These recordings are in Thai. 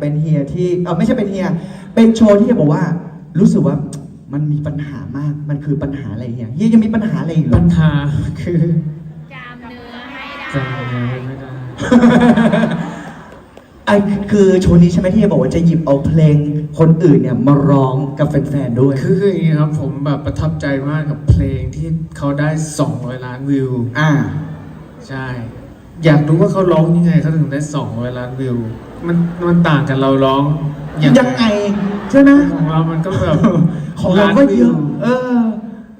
เป็นเฮียที่เออไม่ใช่เป็นเฮีย เป็นโชว์ที่เฮียบอกว่า รู้สึกว่ามันมีปัญหามาก มันคือปัญหาอะไรเฮียเฮียยังมีปัญหาอะไรอีกเหรปัอญหาคือจามเนื้อให้ได้จำเนื้อไม่ได้ไอคือโชว์นี้ใช่ไหมที่เฮียบอกว่าจะหยิบเอาเพลงคนอื่นเนี่ยมาร้องกับแฟนๆด้วย คือคืออย่างนี้ครับผมแบบประทับใจมากกับเพลงที่เขาได้200ล้านวิว อ่า ใช่ อยากรู้ว่าเขาร้องยังไงเขาถึงได้200ล้านวิว มันมันต่างกันเราร้องยังไงใช่ไหมของเรามันก็แบบของเราก็เยอะเออ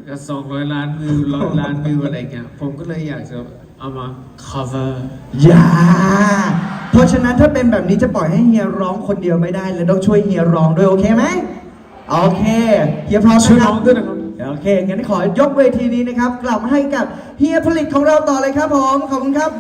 กับ200ล้านวิวร้อยล้านวิวอะไรเงี้ยผมก็เลยอยากจะเอามา cover อย่าเพราะฉะนั้นถ้าเป็นแบบนี้จะปล่อยให้เฮียร้องคนเดียวไม่ได้เลยต้องช่วยเฮียร้องด้วยโอเคไหมโอเคเฮียพร้อมช่วยนะคร้รัอบงด้วยนะครับโอเคงั้นขอยกเวทีนี้นะครับ กลับมาให้กับเฮียผลิตของเราต่อเลยครับผมขอบคุณครับ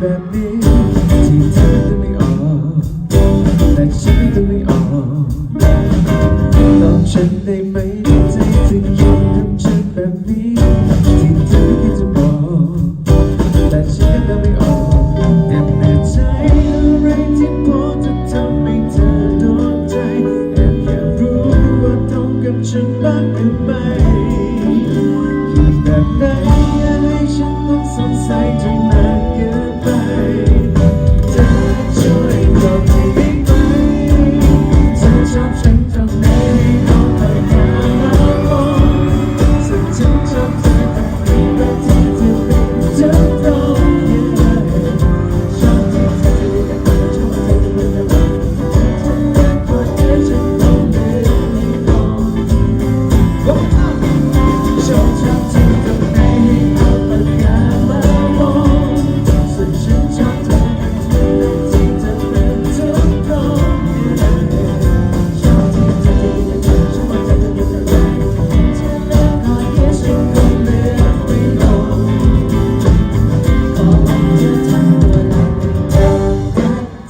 แบบนี้ที่เธอจะไม่ออกแต่ฉันก็ไม่ออกตอบฉันได้ไหมใจถึงอยู่กับฉันแบบนี้ที่เธอที่จะบอกแต่ฉันก็ไม่ออกแต่เหนื่อยใจอะไรที่พอจะทำให้เธอโดนใจแอบอยากรู้ว่าตรงกับฉันบ้างหรือไม่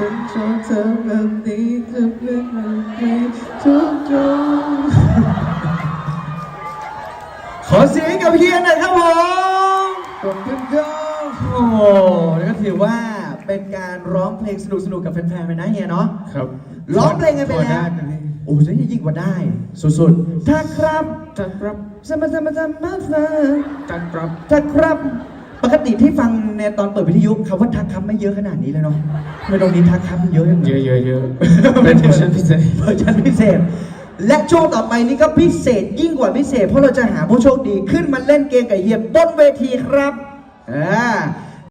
ฉันชอบเธอแบบนี้จะเป็นแบบนี้ทุกตรงขอเสียงให้กับเฮียหน่อยครับผมขอบคุณครับโอ้โหแล้วก็ถือว่าเป็นการร้องเพลงสนุกๆกับแฟนๆไปนะเฮียเนาะครับร้องเพลงกันไปพอแล้ด้วนะพี่โอ้ยยิ่งกว่าได้ สุดๆถ้าครับจัดครับสมาสมาสมาสมาจัดครับถ้าครับ ปกติที่ฟังในตอนเปิดวิทยุคำว่าทักครับไม่เยอะขนาดนี้เลยเนาะทำไมตรงนี้ทักครับเยอะจังเลเยยอะเยอะเยอะเป็นเวอร์ชันพิเศษเวอร์ชันพิเศษ และช่วงต่อไปนี้ก็พิเศษยิ่งกว่าพิเศษ เพราะเราจะหาผู้โชคดีขึ้นมาเล่นเกมกับเฮียบนเวทีครับอ่า